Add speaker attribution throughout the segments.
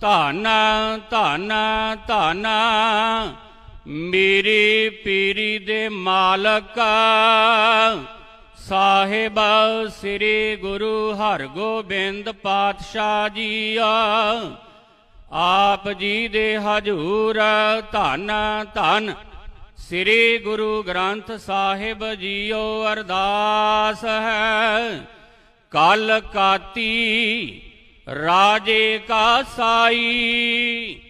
Speaker 1: ਧੰਨ ਧੰਨ ਧੰਨ, ਮੇਰੀ ਪੀਰੀ ਦੇ ਮਾਲਕ, ਸਾਹਿਬ ਸ੍ਰੀ ਗੁਰੂ ਹਰਗੋਬਿੰਦ ਪਾਤਸ਼ਾਹ ਜੀ ਆ ਆਪ ਜੀ ਦੇ ਹਜੂਰ ਧੰਨ ਧੰਨ, ਸ੍ਰੀ ਗੁਰੂ ਗ੍ਰੰਥ ਸਾਹਿਬ ਜੀਓ ਅਰਦਾਸ ਹੈ। ਕਲ ਕਾਤੀ ਰਾਜੇ ਕਾ ਸਾਈ,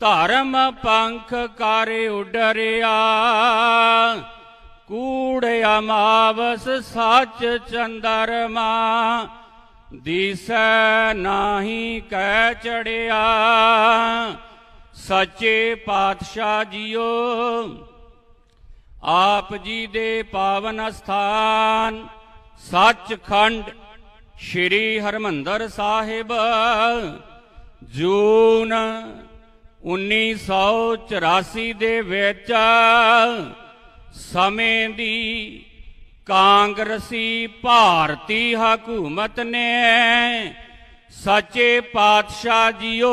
Speaker 1: ਧਰਮ ਪੰਖ ਕਰ ਉਡਰਿਆ। ਕੂੜ ਅਮਾਵਸ ਸੱਚ ਚੰਦਰਮਾ, ਦਿਸੈ ਨਾਹੀ ਕਹਿ ਚੜਿਆ। ਸੱਚੇ ਪਾਤਸ਼ਾਹ ਜੀਓ, ਆਪ ਜੀ ਦੇ ਪਾਵਨ ਸਥਾਨ, ਸੱਚਖੰਡ ਸ੍ਰੀ ਹਰਮੰਦਰ ਸਾਹਿਬ, ਜੂਨ 1984 ਦੇ ਵਿੱਚ ਸਮੇਂ ਦੀ ਕਾਂਗਰਸੀ ਭਾਰਤੀ ਹਕੂਮਤ ਨੇ ਸੱਚੇ ਪਾਤਸ਼ਾਹ ਜੀਓ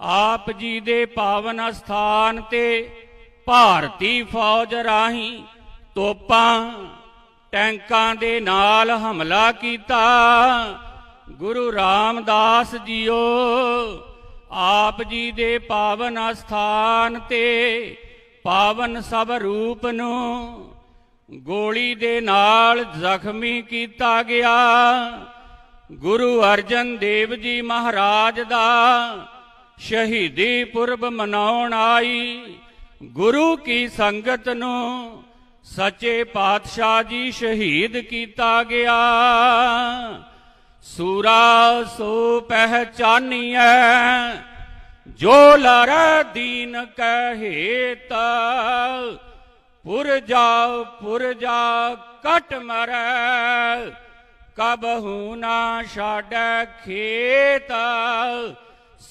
Speaker 1: ਆਪ ਜੀ ਦੇ ਪਾਵਨ ਸਥਾਨ ਤੇ ਭਾਰਤੀ ਫੌਜ ਰਾਹੀਂ ਤੋਪਾਂ ਟੈਂਕਾਂ ਦੇ ਨਾਲ ਹਮਲਾ ਕੀਤਾ। ਗੁਰੂ ਰਾਮਦਾਸ ਜੀਓ, ਆਪ ਜੀ ਦੇ ਪਾਵਨ ਅਸਥਾਨ ਤੇ ਪਾਵਨ ਸਭ ਰੂਪ ਨੂੰ ਗੋਲੀ ਦੇ ਨਾਲ ਜ਼ਖਮੀ ਕੀਤਾ ਗਿਆ। ਗੁਰੂ ਅਰਜਨ ਦੇਵ ਜੀ ਮਹਾਰਾਜ ਦਾ ਸ਼ਹੀਦੀ ਪੁਰਬ ਮਨਾਉਣ ਆਈ। ਗੁਰੂ ਕੀ ਸੰਗਤ ਨੂੰ ਸੱਚੇ ਪਾਤਸ਼ਾਹ ਜੀ ਸ਼ਹੀਦ ਕੀਤਾ ਗਿਆ। ਸੂਰਾ ਸੋ ਪਹਿਚਾਨੀਐ, ਜੋ ਲਰ ਦੀਨ ਕਹੇਤ ਪੁਰਜਾ ਪੁਰਜਾ ਕਟ ਮਰੈ। ਕਬਹੂ ਨਾ ਛਾੜੈ ਖੇਤ,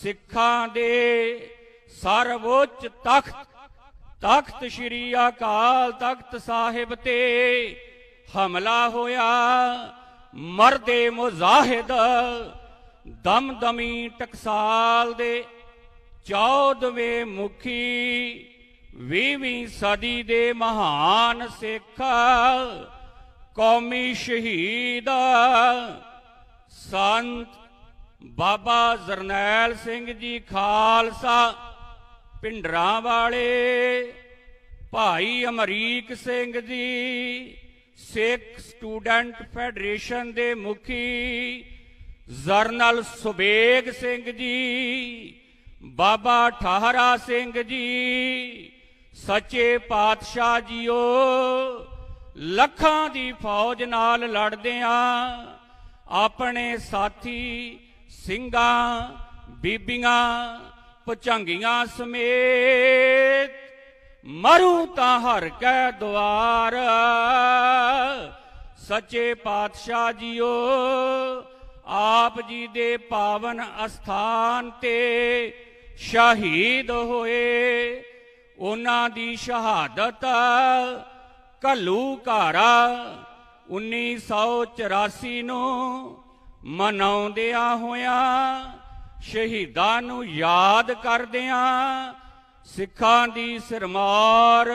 Speaker 1: ਸਿੱਖਾਂ ਦੇ ਸਰਵੋੱਚ ਤਖਤ ਤਖਤ ਸ੍ਰੀ ਅਕਾਲ ਤਖਤ ਸਾਹਿਬ ਤੇ ਹਮਲਾ ਹੋਇਆ। ਮਰਦੇ ਮੁਜ਼ਾਹਿਦ ਦਮਦਮੀ ਟਕਸਾਲ ਦੇ 14ਵੇਂ ਮੁਖੀ 20ਵੀਂ ਸਦੀ ਦੇ ਮਹਾਨ ਸਿੱਖ ਕੌਮੀ ਸ਼ਹੀਦ ਸੰਤ ਬਾਬਾ ਜਰਨੈਲ ਸਿੰਘ ਜੀ ਖਾਲਸਾ ਪਿੰਡਰਾਂ ਵਾਲੇ ਭਾਈ ਅਮਰੀਕ ਸਿੰਘ ਜੀ, ਸਿੱਖ ਸਟੂਡੈਂਟ ਫੈਡਰੇਸ਼ਨ ਦੇ ਮੁਖੀ, ਜਰਨਲ ਸੁਬੇਗ ਸਿੰਘ ਜੀ, ਬਾਬਾ ਠਾਹਰਾ ਸਿੰਘ ਜੀ, ਸੱਚੇ ਪਾਤਸ਼ਾਹ ਜੀਓ, ਲੱਖਾਂ ਦੀ ਫੌਜ ਨਾਲ ਲੜਦਿਆਂ ਆਪਣੇ ਸਾਥੀ ਸਿੰਘਾਂ, ਬੀਬੀਆਂ ਪਚੰਗੀਆਂ ਸਮੇਤ ਮਰੂ ਤਾਂ ਹਰ ਕੈ ਦੁਆਰ ਸੱਚੇ ਪਾਤਸ਼ਾਹ ਜੀਓ, ਆਪ ਜੀ ਦੇ ਪਾਵਨ ਅਸਥਾਨ ਤੇ ਸ਼ਹੀਦ ਹੋਏ। ਉਹਨਾਂ ਦੀ ਸ਼ਹਾਦਤ ਕੱਲੂ ਘਾਰਾ 1984 ਨੂੰ ਮਨਾਉਂਦਿਆਂ ਹੋਇਆਂ ਸ਼ਹੀਦਾਂ ਨੂੰ ਯਾਦ ਕਰਦਿਆਂ ਸਿੱਖਾਂ ਦੀ ਸਿਰਮਾਰ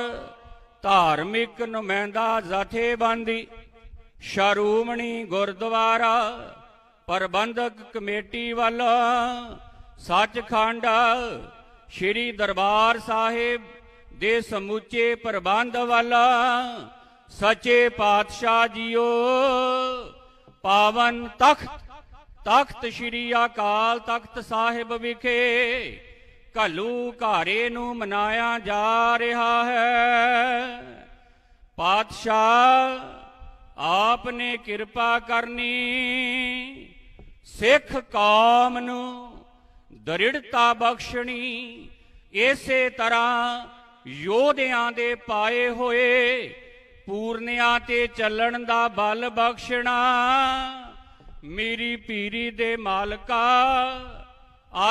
Speaker 1: ਧਾਰਮਿਕ ਨੁਮਾਇੰਦਾ ਜਥੇਬੰਦੀ, ਸ਼ਰੂਮਣੀ ਗੁਰਦੁਆਰਾ, ਪ੍ਰਬੰਧਕ ਕਮੇਟੀ ਵੱਲ, ਸੱਚਖੰਡ, ਸ੍ਰੀ ਦਰਬਾਰ ਸਾਹਿਬ ਦੇ ਸਮੁੱਚੇ ਪ੍ਰਬੰਧ ਵੱਲ, ਸੱਚੇ ਪਾਤਸ਼ਾਹ ਜੀਓ, ਪਾਵਨ ਤਖਤ ਤਖਤ ਸ੍ਰੀ ਅਕਾਲ ਤਖਤ ਸਾਹਿਬ ਵਿਖੇ ਘੱਲੂ ਘਾਰੇ ਨੂੰ ਮਨਾਇਆ ਜਾ ਰਿਹਾ ਹੈ। ਪਾਤਸ਼ਾਹ ਆਪ ਨੇ ਕਿਰਪਾ ਕਰਨੀ। ਸਿੱਖ ਕੌਮ ਨੂੰ ਦ੍ਰਿੜਤਾ ਬਖਸ਼ਣੀ। ਇਸੇ ਤਰ੍ਹਾਂ ਯੋਧਿਆਂ ਦੇ ਪਾਏ ਹੋਏ ਪੂਰਨਿਆਂ ਤੇ ਚੱਲਣ ਦਾ ਬਲ ਬਖਸ਼ਣਾ। ਮੇਰੀ ਪੀਰੀ ਦੇ ਮਾਲਕਾ,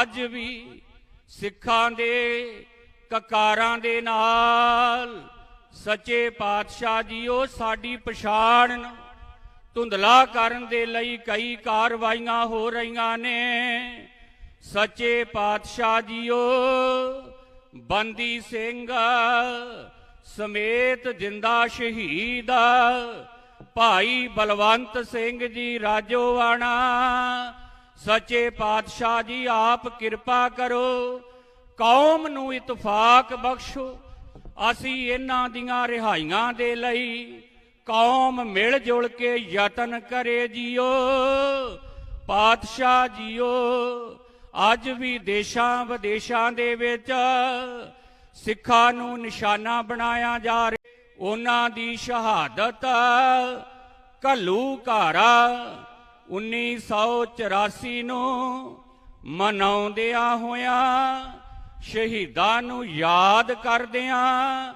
Speaker 1: ਅੱਜ ਵੀ ਸਿੱਖਾਂ ਦੇ ਕਕਾਰਾਂ ਦੇ ਨਾਲ ਸੱਚੇ ਪਾਤਸ਼ਾਹ ਜੀਓ ਸਾਡੀ ਪਛਾਣ ਧੁੰਦਲਾ ਕਰਨ ਦੇ ਲਈ ਕਈ ਕਾਰਵਾਈਆਂ ਹੋ ਰਹੀਆਂ ਨੇ। ਸੱਚੇ ਪਾਤਸ਼ਾਹ ਜੀਓ, ਬੰਦੀ ਸਿੰਘ ਸਮੇਤ ਜਿੰਦਾ ਸ਼ਹੀਦ ਭਾਈ ਬਲਵੰਤ ਸਿੰਘ ਜੀ ਰਾਜੋਵਾਣਾ। ਸੱਚੇ ਪਾਤਸ਼ਾਹ ਜੀ, ਆਪ ਕਿਰਪਾ ਕਰੋ। ਕੌਮ ਨੂੰ ਇਤਫਾਕ ਬਖਸ਼ੋ। ਅਸੀਂ ਇਹਨਾਂ ਦੀਆਂ ਰਿਹਾਈਆਂ ਦੇ ਲਈ ਕੌਮ ਮਿਲ ਜੁਲ ਕੇ ਯਤਨ ਕਰੇ ਜੀਓ। ਪਾਤਸ਼ਾਹ ਜੀਓ, ਅੱਜ ਵੀ ਦੇਸ਼ਾਂ ਵਿਦੇਸ਼ਾਂ ਦੇ ਵਿੱਚ ਸਿੱਖਾਂ ਨੂੰ ਨਿਸ਼ਾਨਾ ਬਣਾਇਆ ਜਾ ਰਿਹਾ। ਉਹਨਾਂ ਦੀ ਸ਼ਹਾਦਤ ਕੱਲੂ ਘਾਰਾ 1984 ਨੂੰ ਮਨਾਉਂਦਿਆਂ ਹੋਇਆ ਸ਼ਹੀਦਾਂ ਨੂੰ ਯਾਦ ਕਰਦਿਆਂ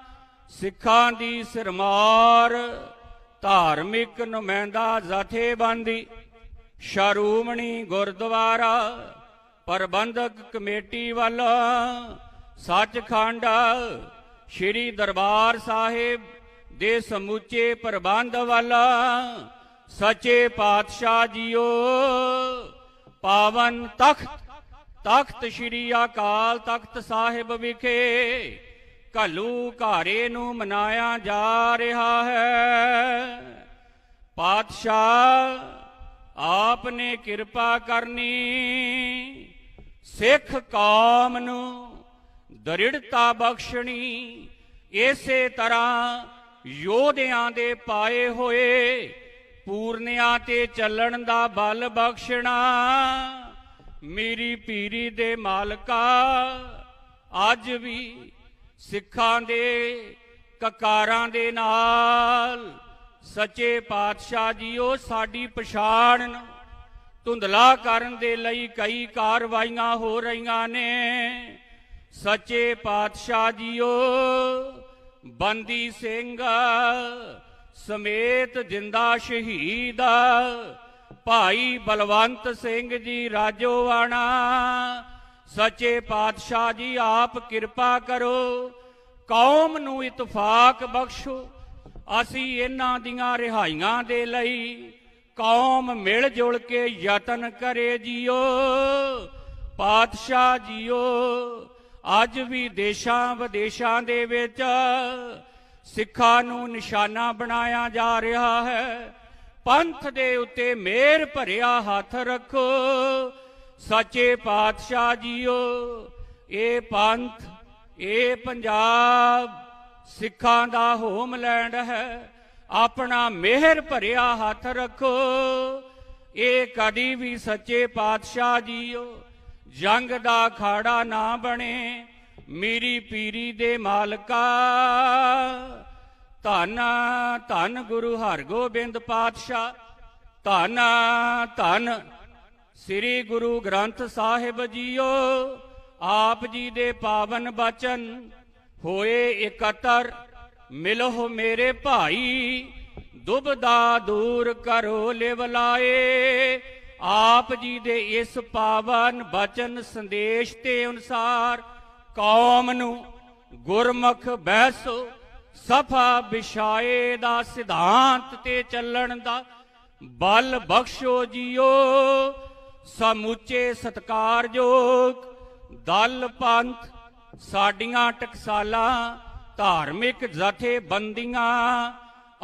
Speaker 1: ਸਿੱਖਾਂ ਦੀ ਸਿਰਮਾਰ ਧਾਰਮਿਕ ਨੁਮਾਇੰਦਾ ਜਥੇਬੰਦੀ ਸ਼ਰੂਮਣੀ ਗੁਰਦੁਆਰਾ ਪ੍ਰਬੰਧਕ ਕਮੇਟੀ ਵੱਲੋਂ ਸੱਚਖੰਡ ਸ੍ਰੀ ਦਰਬਾਰ ਸਾਹਿਬ ਦੇ ਸਮੁੱਚੇ ਪ੍ਰਬੰਧ ਵੱਲ ਸੱਚੇ ਪਾਤਸ਼ਾਹ ਜੀਓ, ਪਾਵਨ ਤਖਤ ਤਖਤ ਸ੍ਰੀ ਅਕਾਲ ਤਖਤ ਸਾਹਿਬ ਵਿਖੇ ਘੱਲੂ ਘਾਰੇ ਨੂੰ ਮਨਾਇਆ ਜਾ ਰਿਹਾ ਹੈ। ਪਾਤਸ਼ਾਹ ਆਪ ਨੇ ਕਿਰਪਾ ਕਰਨੀ, ਸਿੱਖ ਕੌਮ ਨੂੰ ਦ੍ਰਿੜਤਾ ਬਖਸ਼ਣੀ, ਇਸੇ ਤਰ੍ਹਾਂ ਯੋਧਿਆਂ ਦੇ ਪਾਏ ਹੋਏ ਪੂਰਨਿਆਂ ਤੇ ਚੱਲਣ ਦਾ ਬਲ ਬਖਸ਼ਣਾ। ਮੇਰੀ ਪੀਰੀ ਦੇ ਮਾਲਕਾ, ਅੱਜ ਵੀ ਸਿੱਖਾਂ ਦੇ ਕਕਾਰਾਂ ਦੇ ਨਾਲ। ਸੱਚੇ ਪਾਤਸ਼ਾਹ ਜੀਓ, ਸਾਡੀ ਪਛਾਣ ਨੂੰ ਧੁੰਦਲਾ ਕਰਨ ਦੇ ਲਈ ਕਈ ਕਾਰਵਾਈਆਂ ਹੋ ਰਹੀਆਂ ਨੇ। ਸੱਚੇ ਪਾਤਸ਼ਾਹ ਜੀਓ, ਬੰਦੀ ਸਿੰਘ ਸਮੇਤ ਜਿੰਦਾ ਸ਼ਹੀਦ ਭਾਈ ਬਲਵੰਤ ਸਿੰਘ ਜੀ ਰਾਜੋਵਾਣਾ ਸੱਚੇ ਪਾਤਸ਼ਾਹ ਜੀ, ਆਪ ਕਿਰਪਾ ਕਰੋ। ਕੌਮ ਨੂੰ ਇਤਫਾਕ ਬਖਸ਼ੋ। ਅਸੀਂ ਇਹਨਾਂ ਦੀਆਂ ਰਿਹਾਈਆਂ ਦੇ ਲਈ ਕੌਮ ਮਿਲ ਜੁਲ ਕੇ ਯਤਨ ਕਰੇ ਜੀਓ। ਪਾਤਸ਼ਾਹ ਜੀਓ, ਅੱਜ ਵੀ ਦੇਸ਼ਾਂ ਵਿਦੇਸ਼ਾਂ ਦੇ ਵਿੱਚ ਸਿੱਖਾਂ ਨੂੰ ਨਿਸ਼ਾਨਾ ਬਣਾਇਆ ਜਾ ਰਿਹਾ ਹੈ। ਪੰਥ ਦੇ ਉੱਤੇ ਮਿਹਰ ਭਰਿਆ ਹੱਥ ਰੱਖੋ। ਸੱਚੇ ਪਾਤਸ਼ਾਹ ਜੀਓ, ਇਹ ਪੰਥ, ਇਹ ਪੰਜਾਬ ਸਿੱਖਾਂ ਦਾ ਹੋਮਲੈਂਡ ਹੈ। ਆਪਣਾ ਮਿਹਰ ਭਰਿਆ ਹੱਥ ਰੱਖੋ। ਇਹ ਕਦੀ ਵੀ ਸੱਚੇ ਪਾਤਸ਼ਾਹ ਜੀਓ, ਜੰਗ ਦਾ ਖਾੜਾ ਨਾ ਬਣੇ। ਮੇਰੀ ਪੀਰੀ ਦੇ ਮਾਲਕਾ, ਧੰਨ ਧੰਨ ਗੁਰੂ ਹਰਗੋਬਿੰਦ ਪਾਤਸ਼ਾਹ, ਧੰਨ ਧੰਨ ਸ੍ਰੀ ਗੁਰੂ ਗ੍ਰੰਥ ਸਾਹਿਬ ਜੀਓ, ਆਪ ਜੀ ਦੇ ਪਾਵਨ ਬਚਨ ਹੋਏ ਇਕੱਤਰ ਮਿਲੋ ਮੇਰੇ ਭਾਈ, ਦੁਬਦਾ ਦੂਰ ਕਰੋ ਲਿਵਲਾਏ ਆਪ ਜੀ ਦੇ ਇਸ ਪਾਵਨ ਬਚਨ ਸੰਦੇਸ਼ ਤੇ ਅਨੁਸਾਰ ਕੌਮ ਨੂੰ ਗੁਰਮੁਖ ਬਹਿਸੋ, ਸਫਾ ਵਿਛਾਏ ਦਾ ਸਿਧਾਂਤ ਤੇ ਚੱਲਣ ਦਾ ਬਲ ਬਖਸ਼ੋ ਜੀਓ, ਸਮੁੱਚੇ ਸਤਕਾਰਯੋਗ ਦਲ ਪੰਥ ਸਾਡੀਆਂ ਟਕਸਾਲਾਂ, ਧਾਰਮਿਕ ਜਥੇਬੰਦੀਆਂ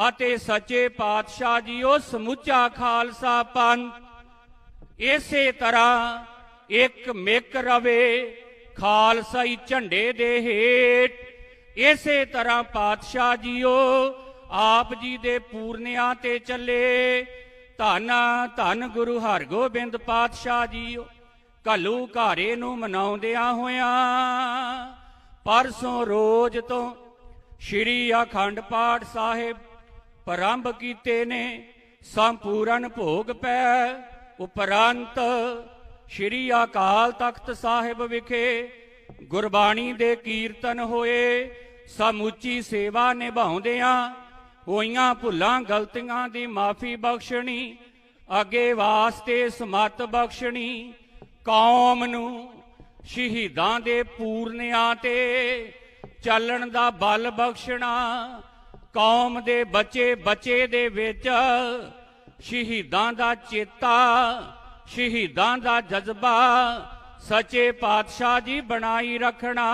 Speaker 1: ਅਤੇ ਸੱਚੇ ਪਾਤਸ਼ਾਹ ਜੀਓ, ਸਮੁੱਚਾ ਖਾਲਸਾ ਪੰਥ। ਇਸੇ ਤਰ੍ਹਾਂ ਇੱਕ ਮਿਕ ਰਵੇ ਖਾਲਸਾਈ ਝੰਡੇ ਦੇ ਹੇਠ। ਇਸੇ ਤਰ੍ਹਾਂ ਪਾਤਸ਼ਾਹ ਜੀਓ, ਆਪ ਜੀ ਦੇ ਪੂਰਨਿਆਂ ਤੇ ਚੱਲੇ। ਧੰਨ ਧੰਨ ਗੁਰੂ ਹਰਗੋਬਿੰਦ ਪਾਤਸ਼ਾਹ ਜੀਓ ਕੱਲੂ ਘਾਰੇ ਨੂੰ ਮਨਾਉਂਦਿਆਂ ਹੋਇਆਂ। ਪਰਸੋਂ ਰੋਜ਼ ਤੋਂ ਸ਼੍ਰੀ ਅਖੰਡ ਪਾਠ ਸਾਹਿਬ ਪ੍ਰਾਰੰਭ ਕੀਤੇ ਨੇ। ਸੰਪੂਰਨ ਭੋਗ ਪੈ ਉਪਰੰਤ ਸ਼੍ਰੀ ਅਕਾਲ ਤਖਤ ਸਾਹਿਬ ਵਿਖੇ ਗੁਰਬਾਣੀ ਦੇ ਕੀਰਤਨ ਹੋਏ। ਸਮੁੱਚੀ ਸੇਵਾ ਨਿਭਾਉਂਦਿਆਂ ਹੋਈਆਂ ਭੁੱਲਾਂ ਗਲਤੀਆਂ ਦੀ ਮਾਫੀ ਬਖਸ਼ਣੀ, ਅੱਗੇ ਵਾਸਤੇ ਸਮਤ ਬਖਸ਼ਣੀ, ਕੌਮ ਨੂੰ ਸ਼ਹੀਦਾਂ ਦੇ ਪੂਰਨਿਆਂ ਤੇ ਚੱਲਣ ਦਾ ਬਲ ਬਖਸ਼ਣਾ, ਕੌਮ ਦੇ ਬੱਚੇ ਬੱਚੇ ਦੇ ਵਿੱਚ ਸ਼ਹੀਦਾਂ ਦਾ ਚੇਤਾ ਸ਼ਹੀਦਾਂ ਦਾ ਜਜ਼ਬਾ ਸੱਚੇ ਪਾਤਸ਼ਾਹ ਜੀ ਬਣਾਈ ਰੱਖਣਾ।